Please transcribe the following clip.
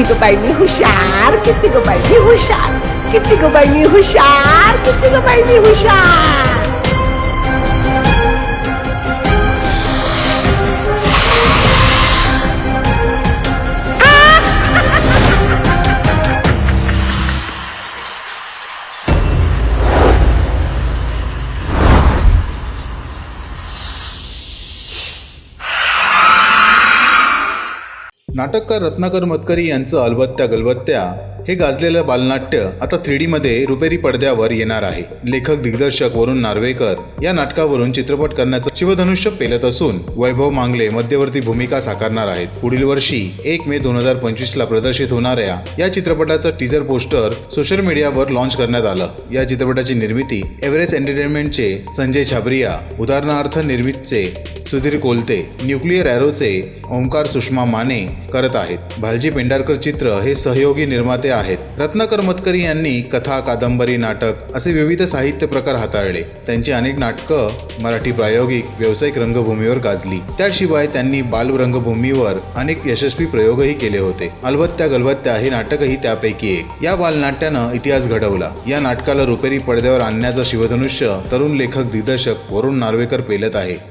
ग बाई मी हुशार किती ग बाई मी हुशार किती ग बाई मी हुशार किती ग नाटककार रत्नाकर मतकरी यांचं अलबत्त्या गलबत्त्या हे गाजलेलं बालनाट्य आता थ्री डीमध्ये रुपेरी पडद्यावर येणार आहे. लेखक दिग्दर्शक वरुण नार्वेकर या नाटकावरून चित्रपट करण्याचं शिवधनुष्य पेलत असून वैभव मांगले मध्यवर्ती भूमिका साकारणार आहेत. पुढील वर्षी एक मे दोन हजार पंचवीस ला प्रदर्शित होणाऱ्या या चित्रपटाचं टीजर पोस्टर सोशल मीडियावर लॉन्च करण्यात आलं. या चित्रपटाची निर्मिती एव्हरेस्ट एंटरटेनमेंटचे संजय छाबरिया उदाहरणार्थ निर्मितचे सुधीर कोलते न्यूक्लिअर ॲरोचे ओंकार सुषमा माने करत आहेत. भालजी पेंढारकर चित्र हे सहयोगी निर्माते आहेत. रत्नाकर मतकरी यांनी कथा कादंबरी नाटक असे विविध साहित्य प्रकार हाताळले. त्यांची अनेक नाटकं मराठी प्रायोगिक व्यावसायिक रंगभूमीवर गाजली. त्याशिवाय त्यांनी बाल रंगभूमीवर अनेक यशस्वी प्रयोगही केले होते. अलबत्त्या गलबत्त्या हे नाटकही त्यापैकी एक. या बालनाट्यानं इतिहास घडवला. या नाटकाला रुपेरी पडद्यावर आणण्याचा शिवधनुष्य तरुण लेखक दिग्दर्शक वरुण नार्वेकर पेलत आहे.